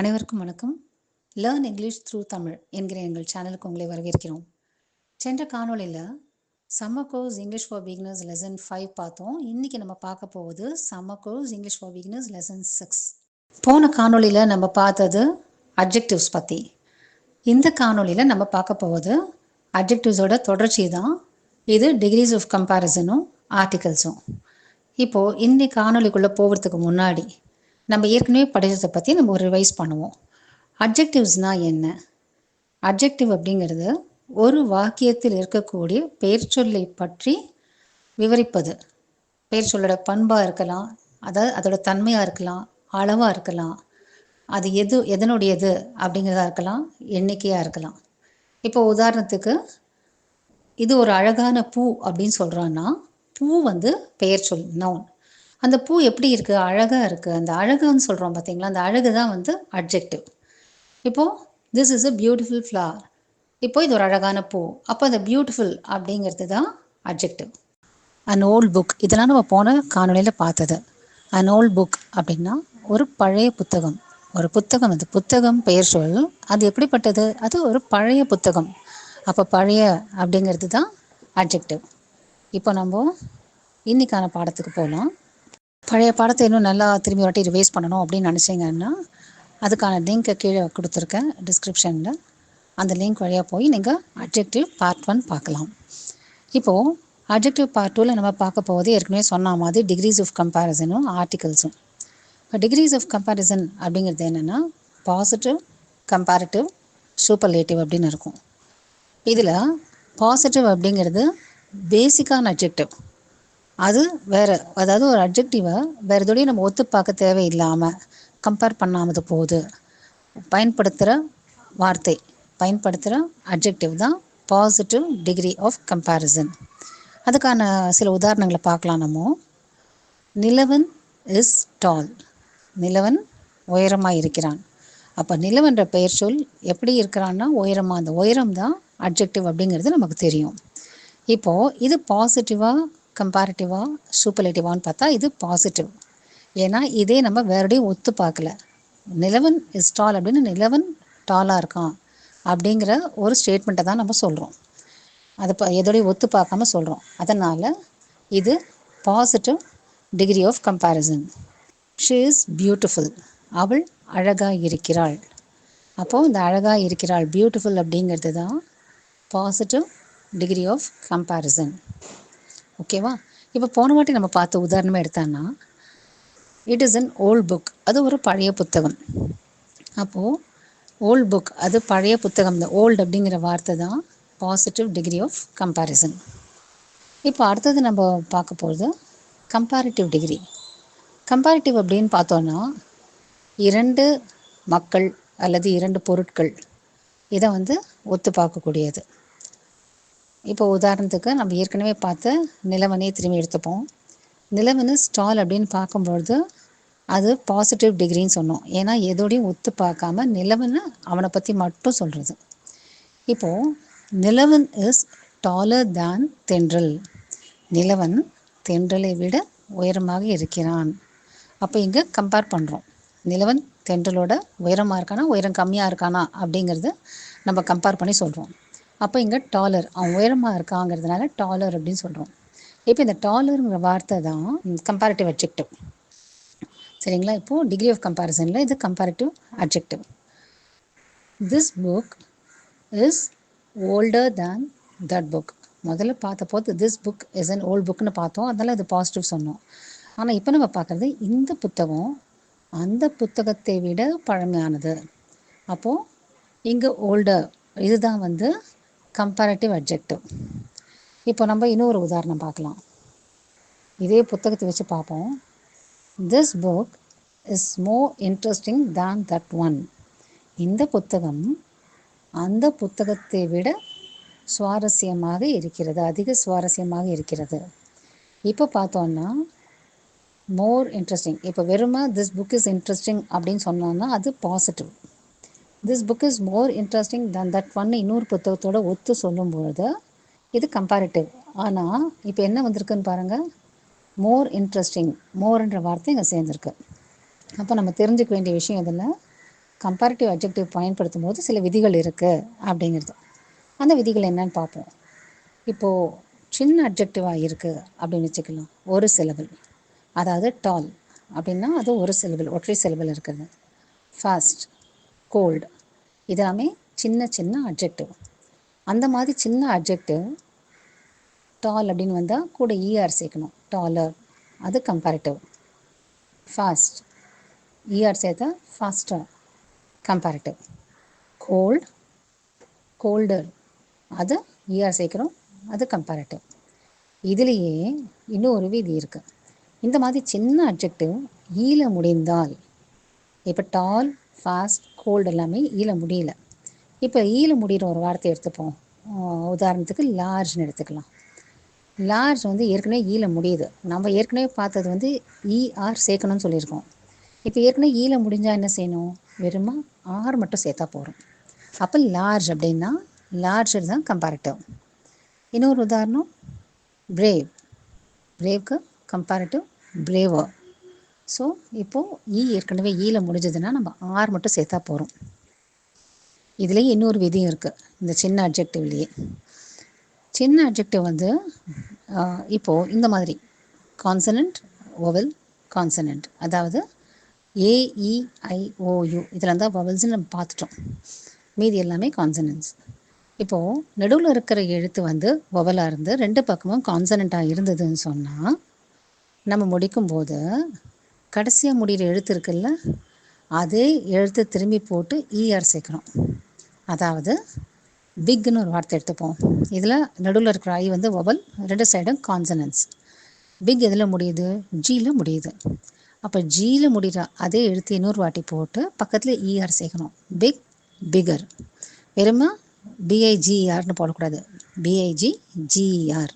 அனைவருக்கும் வணக்கம். Learn English through Tamil என்கிற எங்கள் சேனலுக்கு உங்களை வரவேற்கிறோம். சென்ற காணொளியில் summer course English for beginners lesson five பார்த்தோம். இன்றைக்கி நம்ம பார்க்க போவது summer course English for beginners lesson six போன காணொளியில் நம்ம பார்த்தது அப்ஜெக்டிவ்ஸ் பற்றி இந்த காணொளியில் நம்ம பார்க்க போவது அப்ஜெக்டிவ்ஸோட தொடர்ச்சி தான். இது டிகிரிஸ் ஆஃப் கம்பேரிசனும் ஆர்டிகல்ஸும் இப்போது இன்னி காணொளிக்குள்ளே போகிறதுக்கு முன்னாடி நம்ம ஏற்கனவே படித்ததை பற்றி நம்ம ஒரு ரிவைஸ் பண்ணுவோம். அப்ஜெக்டிவ்ஸ்னால் என்ன? அப்ஜெக்டிவ் அப்படிங்கிறது ஒரு வாக்கியத்தில் இருக்கக்கூடிய பெயர் சொல்லை பற்றி விவரிப்பது. பெயர் சொல்லோட பண்பாக இருக்கலாம் அதாவது அதோட தன்மையாக இருக்கலாம் அளவாக இருக்கலாம் அது எது எதனுடையது அப்படிங்கிறதா இருக்கலாம் எண்ணிக்கையாக இருக்கலாம். இப்போ உதாரணத்துக்கு இது ஒரு அழகான பூ அப்படின்னு சொல்கிறோன்னா பூ வந்து பெயர் சொல் நவுன் அந்த பூ எப்படி இருக்குது அழகாக இருக்குது அந்த அழகுன்னு சொல்கிறோம் பார்த்தீங்களா அந்த அழகு தான் வந்து அப்ஜெக்டிவ் இப்போது this is a beautiful flower இப்போ இது ஒரு அழகான பூ. அப்போ அந்த பியூட்டிஃபுல் அப்படிங்கிறது தான் அப்ஜெக்டிவ் அன் ஓல்ட் புக் இதெல்லாம் நம்ம போன காணொலியில் பார்த்தது. அன் ஓல்ட் புக் அப்படின்னா ஒரு பழைய புத்தகம். ஒரு புத்தகம். அது புத்தகம் பெயர் சொல் அது எப்படிப்பட்டது? அது ஒரு பழைய புத்தகம். அப்போ பழைய அப்படிங்கிறது தான் அப்ஜெக்டிவ் இப்போ நம்ம இன்னைக்கான பாடத்துக்கு போகலாம் பழைய பாடத்தை இன்னும் நல்லா திரும்பி வாட்டி ரிவைஸ் பண்ணணும் அப்படின்னு நினச்சிங்கன்னா அதுக்கான லிங்க்கை கீழே கொடுத்துருக்கேன் டிஸ்கிரிப்ஷனில் அந்த லிங்க் வழியாக போய் நீங்கள் அப்ஜெக்டிவ் பார்ட் ஒன் பார்க்கலாம். இப்போது அப்ஜெக்டிவ் பார்ட் டூவில் நம்ம பார்க்க போவது ஏற்கனவே சொன்ன மாதிரி டிகிரிஸ் ஆஃப் கம்பேரிசனும் ஆர்டிகல்ஸும் இப்போ டிகிரிஸ் ஆஃப் கம்பேரிசன் அப்படிங்கிறது என்னென்னா பாசிட்டிவ் கம்பேரிட்டிவ் சூப்பர்லேட்டிவ் அப்படின்னு இருக்கும். இதில் பாசிட்டிவ் அப்படிங்கிறது பேசிக்கான அப்ஜெக்டிவ் அது வேறு அதாவது ஒரு அப்ஜெக்டிவை வேறு எதோடையும் நம்ம ஒத்து பார்க்க தேவையில்லாமல் கம்பேர் பண்ணாமது போகுது. பயன்படுத்துகிற வார்த்தை பயன்படுத்துகிற அப்ஜெக்டிவ் தான் பாசிட்டிவ் டிகிரி ஆஃப் கம்பேரிசன் அதுக்கான சில உதாரணங்களை பார்க்கலாம் நம்ம. நிலவன் இஸ் டால் நிலவன் உயரமாக இருக்கிறான். அப்போ நிலவன்ற பெயர் சொல் எப்படி இருக்கிறான்னா உயரமாக அந்த உயரம் தான் அப்ஜெக்டிவ் அப்படிங்கிறது நமக்கு தெரியும். இப்போது இது பாசிட்டிவாக கம்பேரிட்டிவாக சூப்பர்லேட்டிவான்னு பார்த்தா இது பாசிட்டிவ் ஏன்னா இதே நம்ம வேறுடையும் ஒத்து பார்க்கல. நிலவன் இஸ் டால் அப்படின்னு நிலவன் டாலாக இருக்கான் அப்படிங்கிற ஒரு ஸ்டேட்மெண்ட்டை தான் நம்ம சொல்கிறோம் அதை ப எதோடையும் ஒத்து பார்க்காம சொல்கிறோம் அதனால் இது positive degree of comparison she is beautiful அவள் அழகாக இருக்கிறாள். அப்போது இந்த அழகாக இருக்கிறாள் பியூட்டிஃபுல் அப்படிங்கிறது தான் பாசிட்டிவ் டிகிரி ஆஃப் கம்பேரிசன் ஓகேவா? இப்போ போன வாட்டி நம்ம பார்த்த உதாரணமாக எடுத்தான்னா it is an old book அது ஒரு பழைய புத்தகம். அப்போது ஓல்ட் புக் அது பழைய புத்தகம் தான் ஓல்டு அப்படிங்கிற வார்த்தை தான் பாசிட்டிவ் டிகிரி ஆஃப் கம்பேரிசன் இப்போ அடுத்தது நம்ம பார்க்க போகிறது கம்பேரிட்டிவ் டிகிரி கம்பேரிட்டிவ் அப்படின்னு பார்த்தோன்னா இரண்டு மக்கள் அல்லது இரண்டு பொருட்கள் இதை வந்து ஒத்து பார்க்கக்கூடியது. இப்போ உதாரணத்துக்கு நம்ம ஏற்கனவே பார்த்த நிலவனையை திரும்பி எடுத்துப்போம். நிலவனு ஸ்டால் அப்படின்னு பார்க்கும்பொழுது அது பாசிட்டிவ் டிகிரின்னு சொன்னோம். ஏன்னா எதோடையும் ஒத்து பார்க்காம நிலவன்னு அவனை பற்றி மட்டும் சொல்கிறது இப்போது நிலவன் இஸ் டாலர் தேன் தென்றல். நிலவன் தென்றலை விட உயரமாக இருக்கிறான். அப்போ இங்கே கம்பேர் பண்ணுறோம் நிலவன் தென்றலோட உயரமாக இருக்கானா உயரம் கம்மியாக இருக்கானா அப்படிங்கிறது நம்ம கம்பேர் பண்ணி சொல்கிறோம் அப்போ இங்கே டாலர் அவன் உயரமாக இருக்காங்கிறதுனால டாலர் அப்படின்னு சொல்கிறோம் இப்போ இந்த டாலருங்கிற வார்த்தை தான் கம்பேரிட்டிவ் அப்ஜெக்டிவ் சரிங்களா? இப்போது டிகிரி ஆஃப் கம்பேரிசனில் இது comparative objective this book is older than that book முதல்ல பார்த்த போது this book is an old புக்னு பார்த்தோம். அதனால் அது பாசிட்டிவ் சொன்னோம். ஆனால் இப்போ நம்ம பார்க்குறது இந்த புத்தகம் அந்த புத்தகத்தை விட பழமையானது. அப்போது இங்கே ஓல்டர் இதுதான் வந்து கம்பேரட்டிவ் அப்ஜெக்டிவ் இப்போ நம்ம இன்னொரு உதாரணம் பார்க்கலாம். இதே புத்தகத்தை வச்சு பார்ப்போம். This book is more interesting than that one இந்த புத்தகம் அந்த புத்தகத்தை விட சுவாரஸ்யமாக இருக்கிறது அதிக சுவாரஸ்யமாக இருக்கிறது. இப்போ பார்த்தோன்னா மோர் இன்ட்ரெஸ்டிங் இப்போ வெறுமை திஸ் புக் இஸ் இன்ட்ரெஸ்டிங் அப்படின்னு சொன்னோன்னா அது positive this book is more interesting than that one இன்னொரு புத்தகத்தோட ஒத்து சொல்லும்பொழுது இது கம்பேரிட்டிவ் ஆனால் இப்போ என்ன வந்திருக்குன்னு பாருங்கள் மோர் இன்ட்ரெஸ்டிங் மோர்ன்ற வார்த்தை இங்கே சேர்ந்துருக்கு. அப்போ நம்ம தெரிஞ்சுக்க வேண்டிய விஷயம் இதில் கம்பேரிட்டிவ் அப்ஜெக்டிவ் பயன்படுத்தும் போது சில விதிகள் இருக்குது அப்படிங்கிறது. அந்த விதிகள் என்னன்னு பார்ப்போம். இப்போது சின்ன அப்ஜெக்டிவாக இருக்குது அப்படின்னு வச்சுக்கலாம். ஒரு சிலபிள் அதாவது டால் அப்படின்னா அது ஒரு சிலபிள் ஒற்றை சிலபிள் இருக்குது. ஃபாஸ்ட் கோல்டு இதெல்லாமே சின்ன சின்ன அப்ஜெக்டிவ் அந்த மாதிரி சின்ன அப்ஜெக்டிவ் டால் அப்படின்னு வந்தால் கூட இஆர் சேர்க்கணும். டாலர் அது கம்பேரிட்டிவ் ஃபாஸ்ட் இஆர் சேர்த்தா ஃபாஸ்டர் கம்பேரிட்டிவ் கோல்ட் கோல்டர் அது இஆர் சேர்க்குறோம். அது கம்பேரிட்டிவ் இதுலேயே இன்னும் ஒரு விதி இருக்குது இந்த மாதிரி சின்ன அப்ஜெக்டிவ் ஈல e முடிந்தால் இப்போ டால் ஃபாஸ்ட் கோல்டு எல்லாமே ஈல முடியல. இப்போ ஈல முடிகிற ஒரு வார்த்தை எடுத்துப்போம். உதாரணத்துக்கு லார்ஜ்னு எடுத்துக்கலாம். லார்ஜ் வந்து ஏற்கனவே ஈல முடியுது. நம்ம ஏற்கனவே பார்த்தது வந்து இஆர் சேர்க்கணும்னு சொல்லியிருக்கோம். இப்போ ஏற்கனவே ஈல முடிஞ்சால் என்ன செய்யணும்? வெறுமா ஆர் மட்டும் சேர்த்தா போகிறோம் அப்போ லார்ஜ் அப்படின்னா லார்ஜர் தான் கம்பேரிட்டிவ் இன்னொரு உதாரணம் பிரேவ் பிரேவ்க்கு கம்பேரிட்டிவ் பிரேவர் ஸோ இப்போது இ e ஏற்கனவே e ஈல முடிஞ்சதுன்னா நம்ம ஆர் மட்டும் சேர்த்தா போகிறோம் இதுலேயே இன்னொரு விதியும் இருக்குது இந்த சின்ன அப்ஜெக்டிவ்லேயே சின்ன அப்ஜெக்டிவ் வந்து இப்போது இந்த மாதிரி. கான்சனண்ட் ஓவல் கான்சனண்ட் அதாவது ஏஇஐஓயு இதில் தான் வவல்ஸ்னு நம்ம பார்த்துட்டோம். மீதி எல்லாமே கான்சனன்ஸ் இப்போது நடுவில் இருக்கிற எழுத்து வந்து ஒவலாக இருந்து ரெண்டு பக்கமும் கான்சனண்ட்டாக இருந்ததுன்னு சொன்னால் நம்ம முடிக்கும்போது கடைசியாக முடிகிற எழுத்து இருக்குல்ல அதே எழுத்து திரும்பி போட்டு இஆர் சேர்க்கணும். அதாவது பிக்னு ஒரு வார்த்தை எடுத்துப்போம். இதில் நடுவில் இருக்கிற ஐ வந்து ஒவல் ரெண்டு சைடும் கான்சனன்ஸ் பிக் எதில் முடியுது? ஜியில் முடியுது. அப்போ ஜியில் முடிகிற அதே எழுத்து இன்னொரு வாட்டி போட்டு பக்கத்தில் இஆர் சேர்க்கணும். பிக் பிகர் வெறுமா பிஐஜிஆர்னு போடக்கூடாது. பிஐஜி ஜிஇஆர்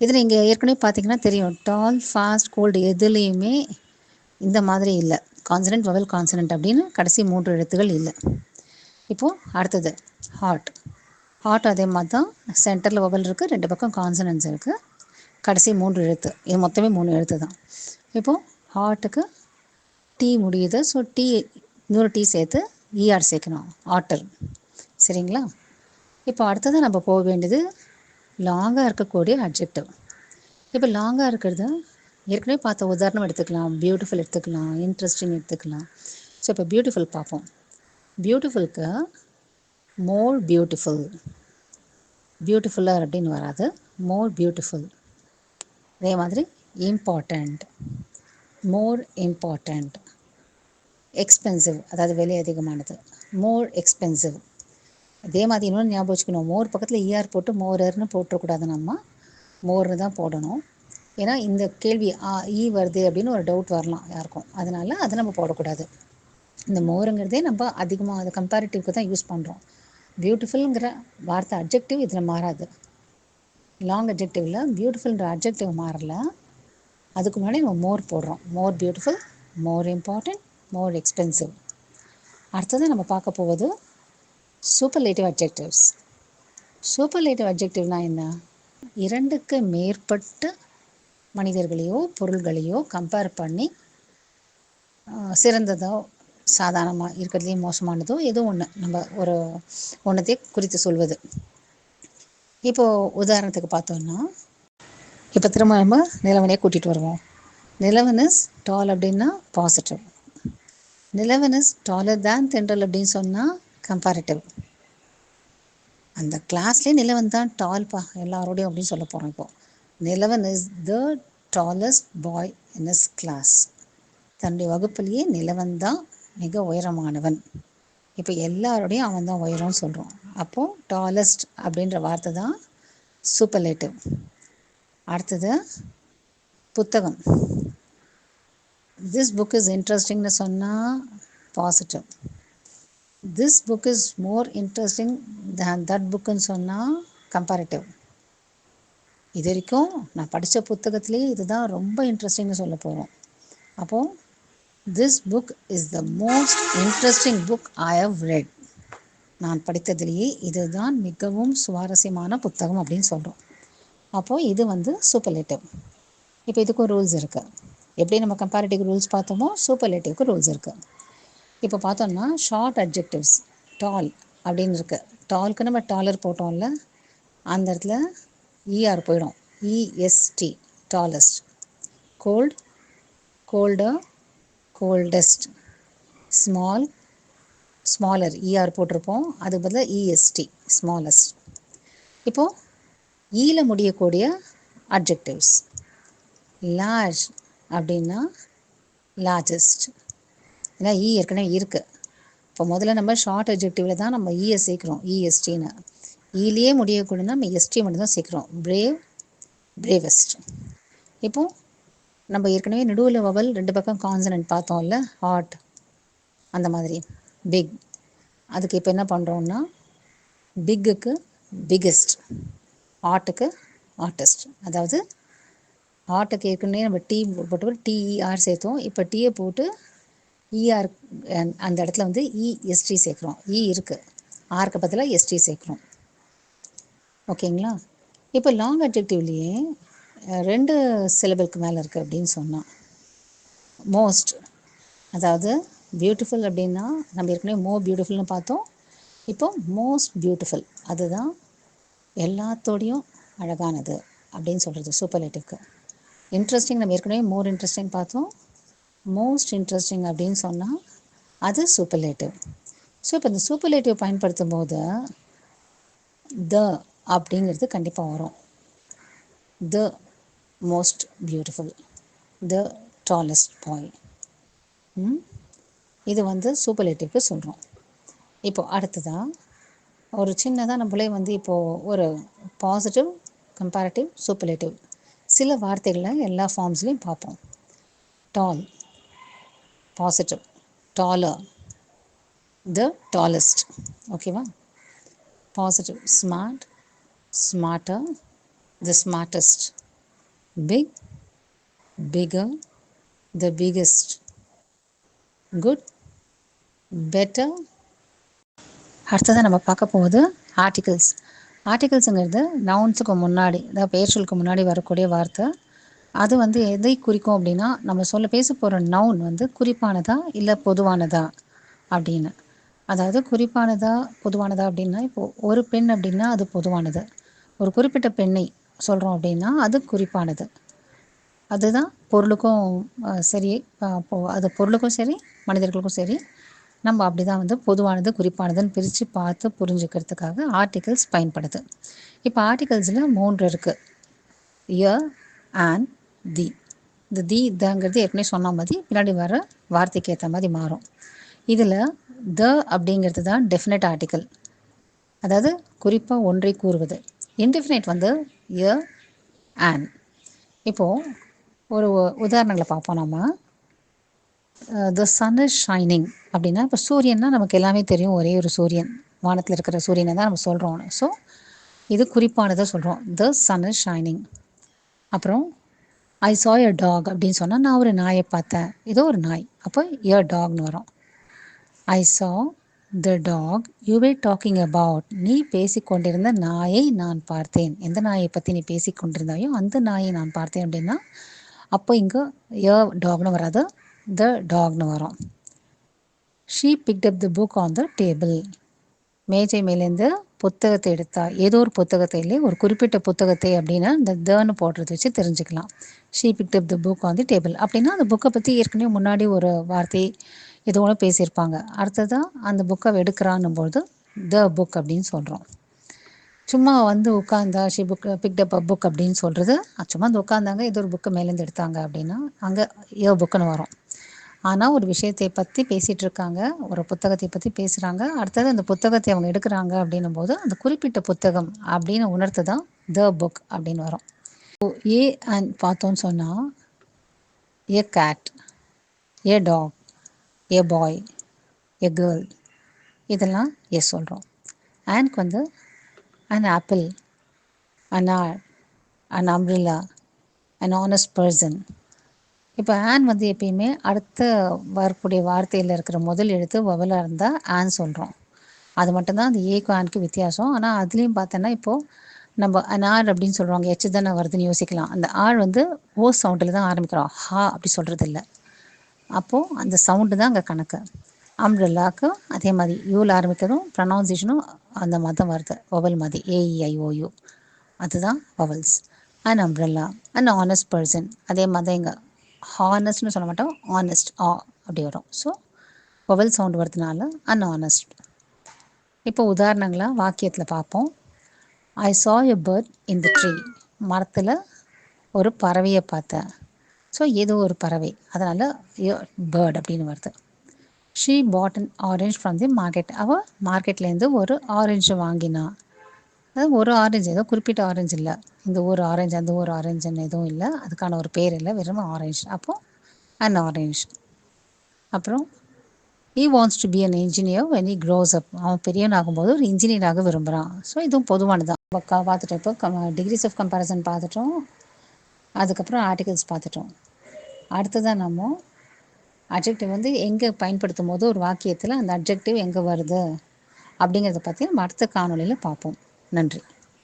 இதில் இங்கே ஏற்கனவே பார்த்தீங்கன்னா தெரியும். டால் ஃபாஸ்ட் கோல்டு எதுலேயுமே இந்த மாதிரி இல்லை. கான்சனன்ட் வவல் கான்சனன்ட் அப்படின்னு கடைசி மூன்று எழுத்துகள் இல்லை. இப்போது அடுத்தது ஹார்ட் ஹார்ட் அதே மாதிரி தான் சென்டரில் வவல் இருக்குது ரெண்டு பக்கம் கான்சனன்ஸ் இருக்குது கடைசி மூன்று எழுத்து. இது மொத்தமே மூணு எழுத்து தான் இப்போது ஹார்ட்டுக்கு டீ முடியுது. ஸோ டீ இன்னொரு டீ சேர்த்து இஆர் சேர்க்கணும். ஆட்டர் சரிங்களா? இப்போ அடுத்தது நம்ம போக வேண்டியது லாங்காக இருக்கக்கூடிய அப்ஜெக்டிவ் இப்போ லாங்காக இருக்கிறது ஏற்கனவே பார்த்த உதாரணம் எடுத்துக்கலாம். பியூட்டிஃபுல் எடுத்துக்கலாம். இன்ட்ரெஸ்டிங் எடுத்துக்கலாம். ஸோ இப்போ பியூட்டிஃபுல் பார்ப்போம். பியூட்டிஃபுல்க்கு மோர் பியூட்டிஃபுல் பியூட்டிஃபுல்லாக அப்படின்னு வராது. மோர் பியூட்டிஃபுல் அதே மாதிரி இம்பார்ட்டண்ட் மோர் இம்பார்ட்டண்ட் எக்ஸ்பென்சிவ் அதாவது விலை அதிகமானது. மோர் எக்ஸ்பென்சிவ் அதே மாதிரி இன்னொன்று ஞாபகம் வச்சுக்கணும். மோர் பக்கத்தில் இஆர் போட்டு மோரர்னு போட்டுறக்கூடாது நம்ம. மோர்னு தான் போடணும். ஏன்னா இந்த கேள்வி ஆ ஈ வருது அப்படின்னு ஒரு டவுட் வரலாம் யாருக்கும். அதனால அதை நம்ம போடக்கூடாது. இந்த மோருங்கிறதே நம்ம அதிகமாக அது கம்பேரிட்டிவ்க்கு தான் யூஸ் பண்ணுறோம் பியூட்டிஃபுல்ங்கிற வார்த்தை அப்ஜெக்டிவ் இதில் மாறாது. லாங் அப்ஜெக்டிவில் பியூட்டிஃபுல்ன்ற அப்ஜெக்டிவ் மாறல. அதுக்கு முன்னாடி நம்ம மோர் போடுறோம். More beautiful more important more expensive அடுத்தது நம்ம பார்க்க போவது சூப்பர்லேட்டிவ் அப்ஜெக்டிவ்ஸ் சூப்பர்லேட்டிவ் அப்ஜெக்டிவ்னால் என்ன? இரண்டுக்கு மேற்பட்ட மனிதர்களையோ பொருள்களையோ கம்பேர் பண்ணி சிறந்ததோ சாதாரணமாக இருக்கிறதுலேயே மோசமானதோ ஏதோ ஒன்று நம்ம ஒரு ஒன்றத்தை குறித்து சொல்வது. இப்போது உதாரணத்துக்கு பார்த்தோன்னா இப்போ திரும்ப நம்ம நிலவனையே கூட்டிகிட்டு வருவோம். நிலவன் இஸ் டால் அப்படின்னா positive Nilavan is taller than Thendral அப்படின்னு சொன்னால் கம்பேரிட்டிவ் அந்த கிளாஸ்லேயே நிலவன் தான் டால்பா எல்லாரோடையும் அப்படின்னு சொல்ல போகிறோம் இப்போது Nilavan is the tallest boy in his class தன்னுடைய வகுப்பிலேயே நிலவன் தான் மிக உயரமானவன். இப்போ எல்லாரோடையும் அவன் தான் உயரம்னு சொல்கிறோம் அப்போது டாலஸ்ட் அப்படின்ற வார்த்தை தான் சூப்பர்லேட்டிவ் அடுத்தது புத்தகம். திஸ் புக் இஸ் இன்ட்ரெஸ்டிங்னு சொன்னால் positive this book is more interesting than that புக்குன்னு சொன்னால் கம்பேரிட்டிவ் இது வரைக்கும் நான் படித்த புத்தகத்திலே இதுதான் ரொம்ப இன்ட்ரெஸ்டிங்னு சொல்ல போகிறோம் அப்போது this book is the most interesting book I have read நான் படித்ததிலேயே இதுதான் மிகவும் சுவாரஸ்யமான புத்தகம் அப்படின்னு சொல்கிறோம் அப்போது இது வந்து சூப்பர்லேட்டிவ் இப்போ இதுக்கும் ரூல்ஸ் இருக்குது எப்படி நம்ம கம்பேரிட்டிவ் ரூல்ஸ் பார்த்தோமோ சூப்பர்லேட்டிவ்க்கு ரூல்ஸ் இருக்குது இப்போ பார்த்தோம்னா ஷார்ட் அட்ஜெக்டிவ்ஸ் டால் அப்படின்னு இருக்குது டால்க்கு நம்ம டாலர் போட்டோம்ல அந்த இடத்துல இஆர் போயிடும். EST tallest cold colder coldest small smaller ER போட்டிருப்போம். அதுக்கு பதிலாக இஎஸ்டி ஸ்மாலஸ்ட் இப்போது ஈல e முடியக்கூடிய அட்ஜெக்டிவ்ஸ் லார்ஜ் அப்படின்னா லார்ஜஸ்ட் ஏன்னா இ ஏற்கனவே இருக்குது இப்போ முதல்ல நம்ம ஷார்ட் அப்ஜெக்டிவில் தான் நம்ம இஎஸ் சேர்க்குறோம். இஎஸ்டின்னு ஈலியே முடியக்கூடியனா நம்ம எஸ்டி மட்டும் தான் சேர்க்குறோம். பிரேவ் பிரேவஸ்ட் இப்போ நம்ம ஏற்கனவே நடுவில் வவல் ரெண்டு பக்கம் கான்சனன்ட் பார்த்தோம்ல ஹாட் அந்த மாதிரி பிக் அதுக்கு இப்போ என்ன பண்ணுறோம்னா பிக்குக்கு பிக்கெஸ்ட் ஆர்ட்டுக்கு ஆர்டிஸ்ட் அதாவது ஆர்ட்டுக்கு ஏற்கனவே நம்ம டீ போட்டு டிஇஆர் சேர்த்தோம். இப்போ டீயை போட்டு இஆர் அந்த இடத்துல வந்து இஎஸ்டி சேர்க்குறோம். இ e இருக்குது ஆருக்கு பதிலாக எஸ்டி சேர்க்குறோம். ஓகேங்களா? இப்போ லாங் அட்ஜெக்டிவ்லேயே ரெண்டு சிலபிளுக்கு மேலே இருக்குது அப்படின்னு சொன்னான். மோஸ்ட் அதாவது பியூட்டிஃபுல் அப்படின்னா நம்ம ஏற்கனவே மோ பியூட்டிஃபுல்னு பார்த்தோம். இப்போ மோஸ்ட் பியூட்டிஃபுல் அதுதான் எல்லாத்தோடையும் அழகானது அப்படின்னு சொல்கிறது சூப்பர்லேட்டிவ்க்கு இன்ட்ரெஸ்டிங் நம்ம ஏற்கனவே மோர் இன்ட்ரெஸ்டிங் பார்த்தோம். மோஸ்ட் இன்ட்ரெஸ்டிங் அப்படின்னு சொன்னால் அது சூப்பர்லேட்டிவ் ஸோ இப்போ இந்த சூப்பர்லேட்டிவ் பயன்படுத்தும் போது த அப்படிங்கிறது கண்டிப்பாக வரும். The most beautiful the tallest boy இது வந்து சூப்பர்லேட்டிவ்க்கு சொல்கிறோம் இப்போ அடுத்ததாக ஒரு சின்னதாக நம்மளே வந்து இப்போது ஒரு பாசிட்டிவ் கம்பேரட்டிவ் சூப்பர்லேட்டிவ் சில வார்த்தைகளை எல்லா ஃபார்ம்ஸ்லையும் பார்ப்போம். Tall positive taller the tallest ஓகேவா positive smart smarter the smartest big bigger the biggest good better அடுத்ததாக நம்ம பார்க்க போகுது ஆர்டிகிள்ஸ் ஆர்டிகிள்ஸுங்கிறது நவுன்ஸுக்கு முன்னாடி அதாவது பெயர்ச்சொலுக்கு முன்னாடி வரக்கூடிய வார்த்தை. அது வந்து எதை குறிக்கும் அப்படின்னா நம்ம சொல்ல பேச போகிற நவுன் வந்து குறிப்பானதா இல்லை பொதுவானதா அப்படின்னு. அதாவது குறிப்பானதா பொதுவானதா அப்படின்னா இப்போது ஒரு பெண் அப்படின்னா அது பொதுவானது. ஒரு குறிப்பிட்ட பெண்ணை சொல்கிறோம் அப்படின்னா அது குறிப்பானது. அதுதான் பொருளுக்கும் சரி அது பொருளுக்கும் சரி மனிதர்களுக்கும் சரி நம்ம அப்படி தான் வந்து பொதுவானது குறிப்பானதுன்னு பிரித்து பார்த்து புரிஞ்சுக்கிறதுக்காக ஆர்டிகல்ஸ் பயன்படுது. இப்போ ஆர்டிகல்ஸில் மூன்று இருக்குது இயர் அண்ட் தி இந்த தி தங்கிறது ஏற்கனவே சொன்ன மாதிரி பின்னாடி வர வார்த்தைக்கு ஏற்ற மாதிரி மாறும். இதில் த அப்படிங்கிறது தான் டெஃபினட் ஆர்டிக்கல் அதாவது குறிப்பாக ஒன்றை கூறுவது. இன்டிஃபினைட் வந்து இயர் ஆன் இப்போது ஒரு உதாரணங்களை பார்ப்போம் நம்ம த சன் இஸ் ஷைனிங் அப்படின்னா இப்போ சூரியன்னா நமக்கு எல்லாமே தெரியும் ஒரே ஒரு சூரியன். வானத்தில் இருக்கிற சூரியனை தான் நம்ம சொல்கிறோம் ஸோ இது குறிப்பானதை சொல்கிறோம் த சன் இஸ் ஷைனிங் அப்புறம் ஐ சா எ டாக் அப்படின்னு சொன்னால் நான் ஒரு நாயை பார்த்தேன். ஏதோ ஒரு நாய். அப்போ எ டாக்னு வரும். I saw the dog you were talking about நீ பேசிக்கொண்டிருந்த நாயை நான் பார்த்தேன். எந்த நாயை பற்றி நீ பேசிக்கொண்டிருந்தாயோ அந்த நாயை நான் பார்த்தேன் அப்படின்னா அப்போ இங்கே எ டாக்னு வராது த டாக்னு வரும். She picked up the book on the table மேஜை மேலேருந்து புத்தகத்தை எடுத்தா ஏதோ ஒரு புத்தகத்தை இல்லை ஒரு குறிப்பிட்ட புத்தகத்தை அப்படின்னா இந்த தேன்னு போடுறது வச்சு தெரிஞ்சுக்கலாம். She picked up the book on the table அப்படின்னா அந்த புக்கை பற்றி ஏற்கனவே முன்னாடி ஒரு வார்த்தை ஏதோ பேசியிருப்பாங்க. அடுத்ததாக அந்த புக்கை எடுக்கிறான்னும் பொழுது த புக் அப்படின்னு சொல்கிறோம் சும்மா வந்து உட்காந்தா she book picked up up book அப்படின்னு சொல்கிறது சும்மா வந்து உட்காந்தாங்க ஏதோ ஒரு புக்கு மேலேருந்து எடுத்தாங்க அப்படின்னா அங்கே ஏ புக்குன்னு வரும். ஆனால் ஒரு விஷயத்தை பற்றி பேசிகிட்டு இருக்காங்க ஒரு புத்தகத்தை பற்றி பேசுகிறாங்க அடுத்தது அந்த புத்தகத்தை அவங்க எடுக்கிறாங்க அப்படின்னும் போது அந்த குறிப்பிட்ட புத்தகம் அப்படின்னு உணர்த்து தான் த புக் அப்படின்னு வரும். ஏ அண்ட் பார்த்தோன்னு சொன்னால் a cat a dog a boy a girl இதெல்லாம் எஸ் சொல்கிறோம் அண்ட் வந்து an apple an R an umbrella an honest person இப்போ ஆன் வந்து எப்பயுமே அடுத்த வரக்கூடிய வார்த்தையில் இருக்கிற முதல் எழுத்து வவலாக இருந்தால் ஆன் சொல்கிறோம் அது மட்டும்தான் அந்த ஏக்கும் ஆனுக்கு வித்தியாசம். ஆனால் அதுலேயும் பார்த்தோன்னா இப்போது நம்ம அன் ஆர் அப்படின்னு சொல்கிறாங்க எச்சு தானே வருதுன்னு யோசிக்கலாம். அந்த ஆள் வந்து ஓ சவுண்டில் தான் ஆரம்பிக்கிறோம். ஹா அப்படி சொல்கிறது இல்லை அப்போது அந்த சவுண்டு தான் அங்கே கணக்கு. அம்ப்ரெல்லாவுக்கு அதே மாதிரி யூவில் ஆரம்பிக்கிறதும் ப்ரனவுன்சேஷனும் அந்த மாதிரி தான் வருது வவல் மாதிரி A E I O U அதுதான் vowels and umbrella and honest person அதே மாதிரி தான் இங்கே ஹானஸ்ட்னு சொல்ல மாட்டோம் ஆனஸ்ட் ஆ அப்படி வரும். ஸோ வவல் சவுண்ட் வரதுனால அன்ஆனஸ்ட் இப்போ உதாரணங்களாக வாக்கியத்தில் பார்ப்போம். ஐ சா எ பேர்ட் இன் த ட்ரீ மரத்தில் ஒரு பறவையை பார்த்தேன். ஸோ ஏதோ ஒரு பறவை. அதனால் பேர்ட் அப்படின்னு வருது. She bought an orange from the market அவள் மார்க்கெட்லேருந்து ஒரு ஆரஞ்சு வாங்கினா. அது ஒரு ஆரஞ்சு ஏதோ குறிப்பிட்ட ஆரஞ்சு இல்லை. இந்த ஒரு ஆரஞ்சு அந்த ஒரு ஆரஞ்சுன்னு எதுவும் இல்லை. அதுக்கான ஒரு பேர் இல்லை. வெறும் ஆரஞ்சு அப்போது அன் ஆரஞ்சு அப்புறம் he wants to be an engineer when he grows up அவன் பெரியவன் ஆகும்போது ஒரு இன்ஜினியராக விரும்புகிறான் ஸோ இதுவும் பொதுவானது தான் பார்த்துட்டோம் இப்போ டிகிரிஸ் ஆஃப் கம்பேரிசன் பார்த்துட்டோம். அதுக்கப்புறம் ஆர்டிகல்ஸ் பார்த்துட்டோம். அடுத்ததான் நம்ம அப்ஜெக்டிவ் வந்து எங்கே பயன்படுத்தும் போது ஒரு வாக்கியத்தில் அந்த அட்ஜெக்டிவ் எங்கே வருது அப்படிங்கிறத பற்றி நம்ம அடுத்த காணொலியில் பார்ப்போம். நன்றி.